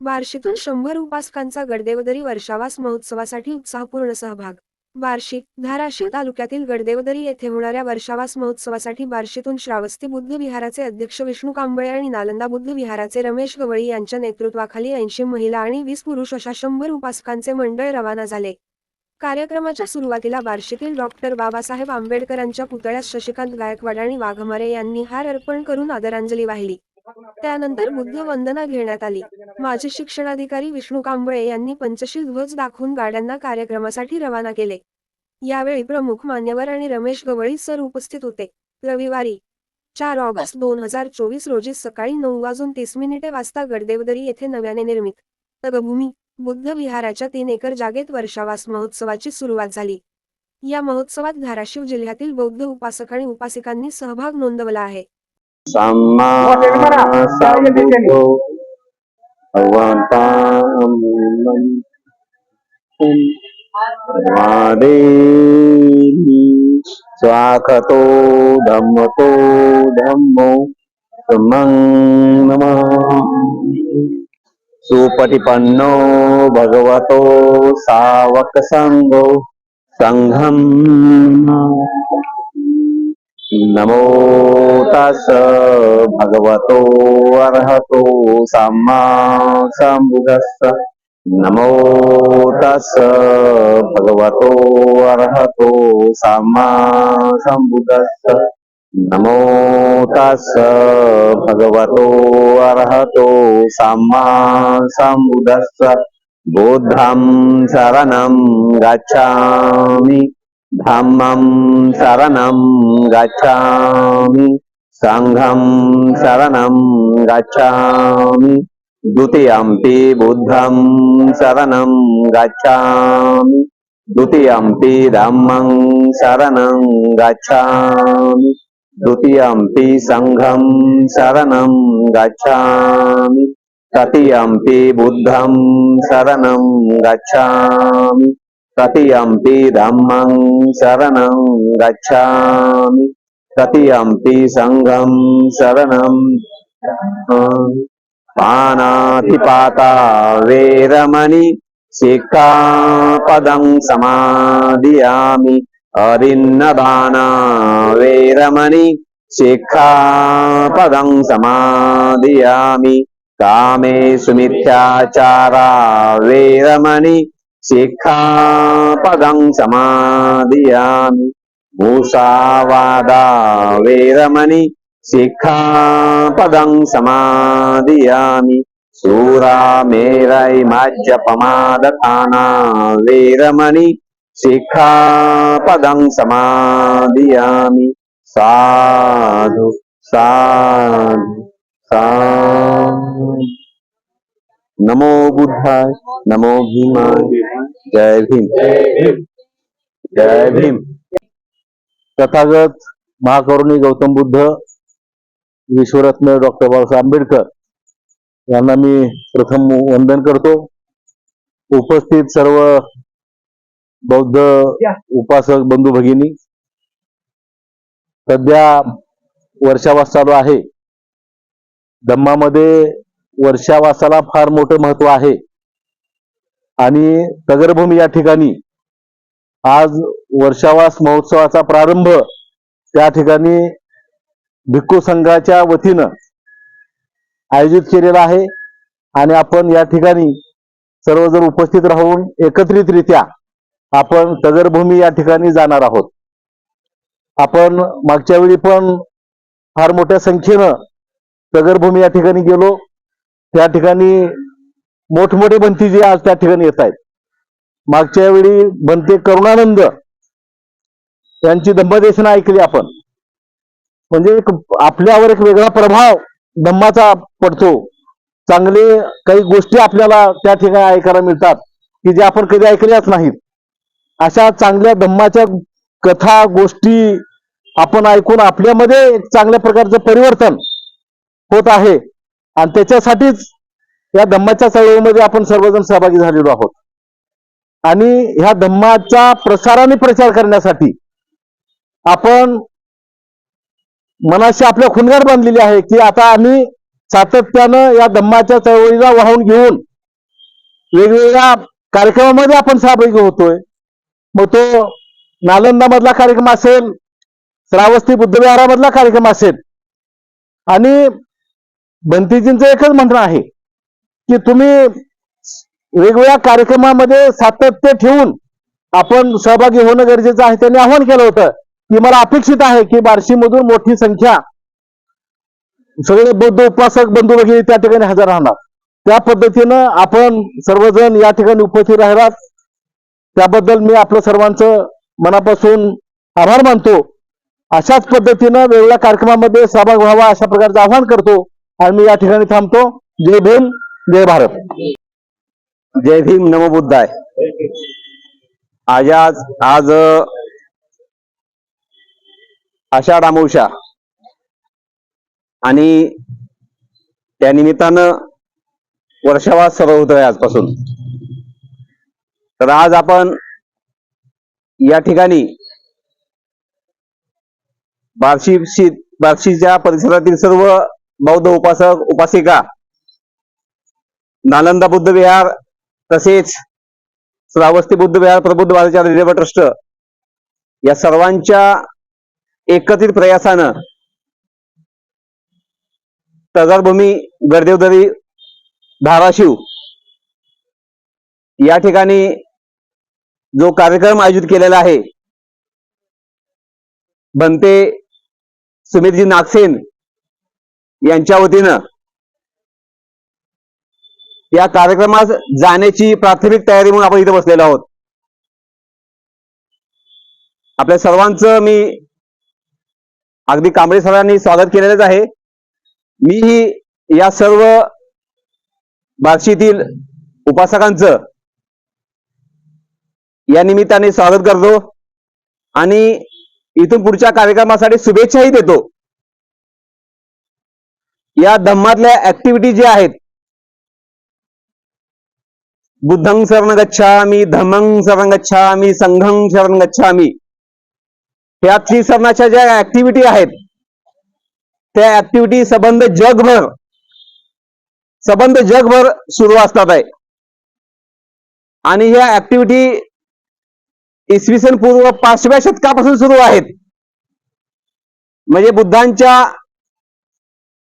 बार्शीतून शंभर उपासकांचा गडदेवदरी वर्षावास महोत्सवासाठी उत्साहपूर्ण सहभाग. बार्शी धाराशिव तालुक्यातील गडदेवदरी येथे होणाऱ्या वर्षावास महोत्सवासाठी बार्शीतून श्रावस्ती बुद्ध विहाराचे अध्यक्ष विष्णू कांबळे आणि नालंदा बुद्ध विहाराचे रमेश गवळी यांच्या नेतृत्वाखाली ऐंशी महिला आणि वीस पुरुष अशा शंभर उपासकांचे मंडळ रवाना झाले. कार्यक्रमाच्या सुरुवातीला बार्शीतील डॉक्टर बाबासाहेब आंबेडकरांच्या पुतळ्यास शशिकांत गायकवाड आणि वाघमारे यांनी हार अर्पण करून आदरांजली वाहिली. त्यानंतर बुद्ध वंदना घेण्यात आली. माजी शिक्षणाधिकारी विष्णू कांबळे यांनी पंचशील ध्वज दाखवून गाड्यांना कार्यक्रमासाठी रवाना केले. यावेळी प्रमुख मान्यवर आणि रमेश गवळी सर उपस्थित होते. रविवारी चार ऑगस्ट दोन हजार चोवीस रोजी सकाळी नऊ वाजून तीस मिनिटे वाजता गडदेवदरी येथे नव्याने निर्मित तगभूमी बुद्ध विहाराच्या तीन एकर जागेत वर्षावास महोत्सवाची सुरुवात झाली. या महोत्सवात धाराशिव जिल्ह्यातील बौद्ध उपासक आणि उपासिकांनी सहभाग नोंदवला आहे. sama sambuku watamunan wadini swakato dhammato dhammo dhammang namah supatipanno bhagavato sawaka sanggo sangham Namo tas bhagavato arahato sama sambuddhassa. Namo tas bhagavato arahato sama sambuddhassa. Namo tas bhagavato arahato sama sambuddhassa. Buddham saranam gacchami. ධම්මං සරණං ගච්ඡාමි සංඝං සරණං ගච්ඡාමි ဒုတိယံ පි බුද්ධං සරණං ගච්ඡාමි ဒုတိယံ පි ධම්මං සරණං ගච්ඡාමි ဒုတိယံ පි සංඝං සරණං ගච්ඡාමි තතියම්පි බුද්ධං සරණං ගච්ඡාමි తతియంపి ధమ్మం శరణం గచ్చామి. తతియంపి సంఘం శరణం పానాధిపాత వేరమణి శిఖాపదం సమాధియామి. హరిన్నదానా వేరమణి శిఖాపదం సమాధియామి. కామే సుమిథ్యాచారా వేరమణి శిఖాపదం సమాధియామి భూషావాదా వేరమణి శిఖాపదం సమాధియామి శూరామేరై మజ్జపమాదతానా వేరమణి శిఖాపదం సమాధియామి సాధు సాధు సా నమో బుద్ధాయ నమో భీమాయ जय भीम. जय भीम. तथागत महाकरुणी गौतम बुद्ध विश्वरत्न डॉक्टर बाबासाहेब आंबेडकर यांना मी प्रथम वंदन करतो. उपस्थित सर्व बौद्ध उपासक बंधू भगिनी सध्या वर्षावास चालू आहे. धम्मामध्ये वर्षावासाला फार मोठं महत्त्व आहे. आणि तगरभूमी या ठिकाणी आज वर्षावास महोत्सवाचा प्रारंभ त्या ठिकाणी भिक्खू संघाच्या वतीनं आयोजित केलेला आहे. आणि आपण या ठिकाणी सर्वजण उपस्थित राहून एकत्रितरित्या आपण तगरभूमी या ठिकाणी जाणार आहोत. आपण मागच्या वेळी पण फार मोठ्या संख्येनं तगरभूमी या ठिकाणी गेलो. त्या ठिकाणी मोठमोठे बंती जे आज त्या ठिकाणी येत आहेत. मागच्या वेळी बनते करुणानंद यांची धम्मदेशना ऐकली आपण. म्हणजे एक आपल्यावर एक वेगळा प्रभाव धम्माचा पडतो. चांगले काही गोष्टी आपल्याला त्या ठिकाणी ऐकायला मिळतात की जे आपण कधी ऐकल्याच नाहीत. अशा चांगल्या धम्माच्या कथा गोष्टी आपण ऐकून आपल्यामध्ये एक चांगल्या प्रकारचं परिवर्तन होत आहे. आणि त्याच्यासाठीच या धम्माच्या चळवळीमध्ये आपण सर्वजण सहभागी झालेलो आहोत. आणि ह्या धम्माच्या प्रसाराने प्रचार करण्यासाठी आपण मनाशी आपल्या खुणगार बांधलेली आहे की आता आम्ही सातत्यानं या धम्माच्या चळवळीला वाहून घेऊन वेगवेगळ्या कार्यक्रमामध्ये आपण सहभागी होतोय. मग तो नालंदा मधला कार्यक्रम असेल श्रावस्ती बुद्धविहारामधला कार्यक्रम असेल. आणि भंतीजींचं एकच म्हणणं आहे की तुम्ही वेगवेगळ्या कार्यक्रमामध्ये सातत्य ठेवून आपण सहभागी होणं गरजेचं आहे त्यांनी आवाहन केलं होतं. की मला अपेक्षित आहे की बार्शीमधून मोठी संख्या सगळे बौद्ध उपासक बंधू वगैरे त्या ठिकाणी हजर राहणार. त्या पद्धतीनं आपण सर्वजण या ठिकाणी उपस्थित राहणार. त्याबद्दल मी आपलं सर्वांचं मनापासून आभार मानतो. अशाच पद्धतीनं वेगवेगळ्या कार्यक्रमामध्ये सहभाग व्हावा अशा प्रकारचं आवाहन करतो. आणि मी या ठिकाणी थांबतो. जय भीम. जय भारत। जय भीम नमबुद्धाय आज आज आज आषाढ अमावस्या आणि त्या निमित्तानं वर्षावास सर्व होतोय आजपासून. तर आज आपण या ठिकाणी बार्शी बार्शीच्या परिसरातील सर्व बौद्ध उपासक उपासिका नालंदा बुद्ध विहार तसेच श्रावस्ती बुद्ध विहार प्रबुद्ध भारतीय रेल्वे ट्रस्ट या सर्वांच्या एकत्रित प्रयासानं तजारभूमी गडदेवदरी धाराशिव या ठिकाणी जो कार्यक्रम आयोजित केलेला आहे बनते सुमितजी नागसेन यांच्या वतीनं या कार्यक्रमात जाण्याची प्राथमिक तयारी म्हणून आपण इथे बसलेलो आहोत. आपल्या सर्वांचं मी अगदी कांबळे सरांनी स्वागत केलेलंच आहे. मीही या सर्व बार्शीतील उपासकांचं या निमित्ताने स्वागत करतो आणि इथून पुढच्या कार्यक्रमासाठी शुभेच्छाही देतो. या धम्मातल्या ऍक्टिव्हिटी ज्या आहेत बुद्धं शरण गच्छामी धम्मं शरण गच्छामी संघं शरण गच्छामी. ह्या शरणाच्या ज्या ऍक्टिव्हिटी आहेत त्या ऍक्टिव्हिटी संबंध जगभर संबंध जगभर सुरू असतात आहे. आणि ह्या ऍक्टिव्हिटी इसवी सन पूर्व पाचव्या शतकापासून सुरू आहेत. म्हणजे बुद्धांच्या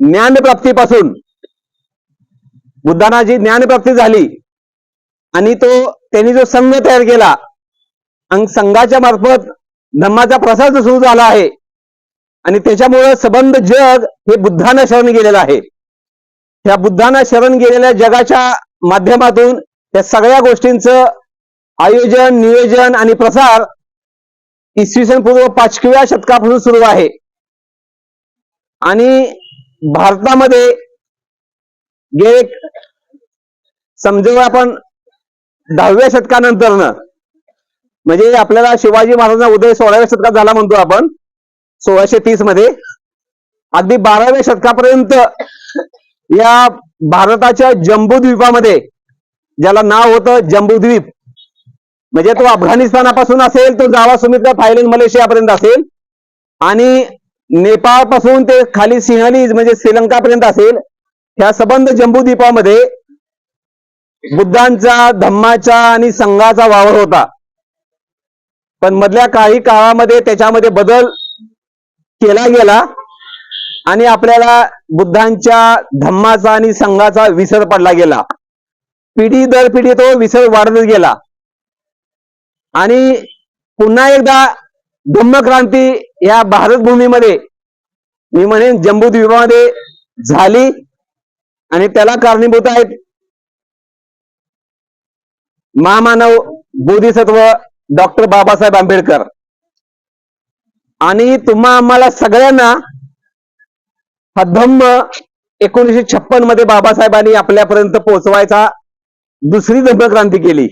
ज्ञानप्राप्तीपासून. बुद्धांना जी ज्ञानप्राप्ती झाली आणि तो त्यांनी जो संघ तयार केला आणि संघाच्या मार्फत धम्माचा प्रसार सुरू झाला आहे आणि त्याच्यामुळे सबंध जग हे बुद्धांना शरण गेलेलं आहे. ह्या बुद्धांना शरण गेलेल्या जगाच्या माध्यमातून त्या सगळ्या गोष्टींचं आयोजन नियोजन आणि प्रसार इसवी सन पूर्व पाचव्या शतकापासून सुरू आहे. आणि भारतामध्ये गेले समजा आपण दहाव्या शतकानंतरनं. म्हणजे आपल्याला शिवाजी महाराजांचा उदय सोळाव्या शतकात झाला म्हणतो आपण. सोळाशे तीसमध्ये. अगदी बाराव्या शतकापर्यंत या भारताच्या जम्बूद्वीपामध्ये ज्याला नाव होतं जम्बूद्वीप म्हणजे तो अफगाणिस्तानापासून असेल तो जावा सुमित्रा थायलंड मलेशियापर्यंत असेल आणि नेपाळपासून ते खाली सिंहली म्हणजे श्रीलंकापर्यंत असेल ह्या संबंध जम्बूद्वीपामध्ये बुद्धांचा धम्माचा आणि संघाचा वावर होता. पण मधल्या काही काळामध्ये त्याच्यामध्ये बदल केला गेला आणि आपल्याला बुद्धांच्या धम्माचा आणि संघाचा विसर पडला गेला. पिढी दर पिढी तो विसर वाढत गेला. आणि पुन्हा एकदा धम्मक्रांती या भारतभूमीमध्ये मी म्हणेन जम्बूद्वीपामध्ये झाली आणि त्याला कारणीभूत आहेत महामानव बोधिसत्व डॉक्टर बाबासाहेब आंबेडकर. आणि तुम्हा आम्हाला सगळ्यांना हा धम्म एकोणीसशे छप्पनमध्ये बाबासाहेबांनी आपल्यापर्यंत पोहोचवायचा दुसरी धम्मक्रांती केली.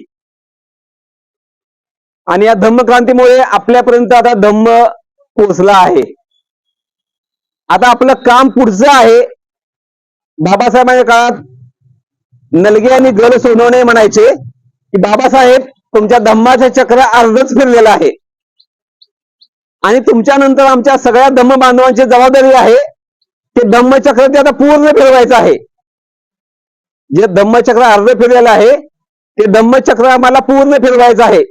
आणि या धम्मक्रांतीमुळे आपल्यापर्यंत आता धम्म पोचला आहे. आता आपलं काम पुढचं आहे. बाबासाहेबांच्या काळात नलगे आणि गल सोनवणे म्हणायचे. की बाबासाहेब तुमच्या धम्माचं चक्र अर्धच फिरलेलं आहे. आणि तुमच्यानंतर आमच्या सगळ्या धम्म बांधवांची जबाबदारी आहे ते धम्मचक्र ते आता पूर्ण फिरवायचं आहे. जे धम्मचक्र अर्ध फिरलेलं आहे ते धम्मचक्र आम्हाला पूर्ण फिरवायचं आहे.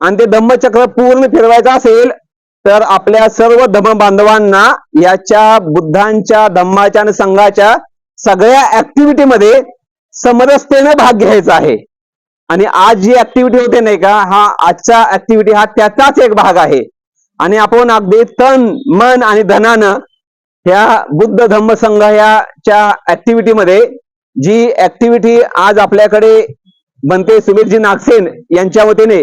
आणि ते धम्मचक्र पूर्ण फिरवायचं असेल तर आपल्या सर्व धम्म बांधवांना याच्या बुद्धांच्या धम्माच्या आणि संघाच्या सगळ्या ऍक्टिव्हिटीमध्ये समरसतेने भाग घ्यायचा आहे. आणि आज जी ऍक्टिव्हिटी होते नाही का हा आजचा ऍक्टिव्हिटी हा त्याचाच एक भाग आहे. आणि आपण अगदी तन मन आणि धनानं ह्या बुद्ध धम्म संघ ह्याच्या ऍक्टिव्हिटीमध्ये जी ऍक्टिव्हिटी आज आपल्याकडे बनते सुमीरजी नागसेन यांच्या वतीने.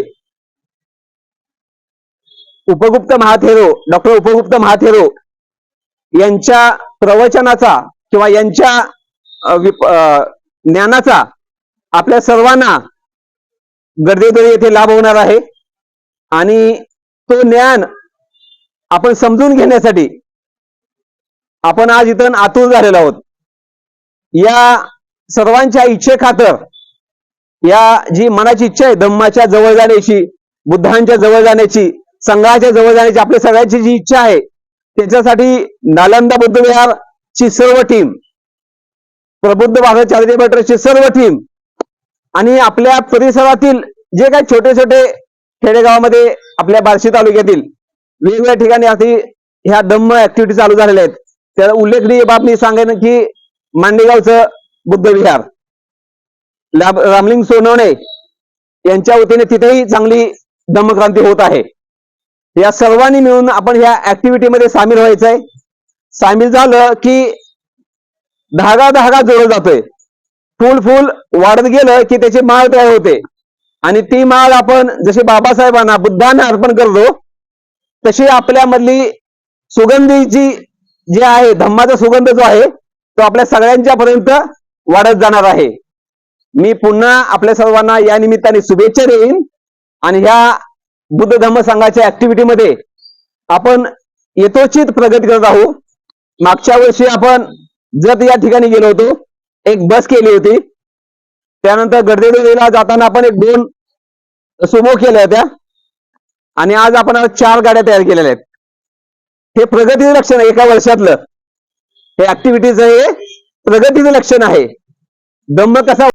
उपगुप्त महाथेरो डॉक्टर उपगुप्त महाथेरो यांच्या प्रवचनाचा किंवा यांच्या ज्ञानाचा आपल्या सर्वांना गडदेवदरी येथे लाभ होणार आहे. आणि तो ज्ञान आपण समजून घेण्यासाठी आपण आज इथं आतूर झालेलो आहोत. या सर्वांच्या इच्छे खातर या जी मनाची इच्छा आहे धम्माच्या जवळ जाण्याची बुद्धांच्या जवळ जाण्याची संघाच्या जवळ जाण्याची आपल्या सगळ्यांची जी इच्छा आहे त्याच्यासाठी नालंदा बुद्ध विहारची सर्व टीम प्रबुद्ध भारत चॅरिटेबल ट्रस्टची सर्व टीम आणि आपल्या परिसरातील जे काही छोटे छोटे खेडेगावामध्ये आपल्या बार्शी तालुक्यातील वेगवेगळ्या ठिकाणी अशी ह्या दम्म ऍक्टिव्हिटी चालू झालेल्या आहेत. त्याला उल्लेखनीय बाब मी सांगेन की मांडेगावचं बुद्ध विहार रामलिंग सोनवणे यांच्या वतीने तिथेही चांगली दमक्रांती होत आहे. या सर्वांनी मिळून आपण ह्या ऍक्टिव्हिटीमध्ये सामील व्हायचंय. सामील झालं की धागा धागा जोडला जातोय. फुल फुल वाढत गेलं की त्याची माळ तयार होते. आणि ती माळ आपण जशी बाबासाहेबांना बुद्धांना अर्पण करतो तशी आपल्यामधली सुगंधीची जी आहे धम्माचा सुगंध जो आहे तो आपल्या सगळ्यांच्या पर्यंत वाढत जाणार आहे. मी पुन्हा आपल्या सर्वांना या निमित्ताने शुभेच्छा देईन. आणि ह्या बुद्ध धम्म संघाच्या ऍक्टिव्हिटीमध्ये आपण यथोचित प्रगती करत आहोत. मागच्या वर्षी आपण जत या ठिकाणी गेलो होतो. एक बस केली होती. त्यानंतर गडदेवीला जाताना आपण एक दोन सुमो केल्या होत्या. आणि आज आपण चार गाड्या तयार केलेल्या आहेत. हे प्रगतीचं लक्षण आहे एका वर्षातलं. हे ऍक्टिव्हिटीचं हे प्रगतीचं लक्षण आहे. दंभ कसा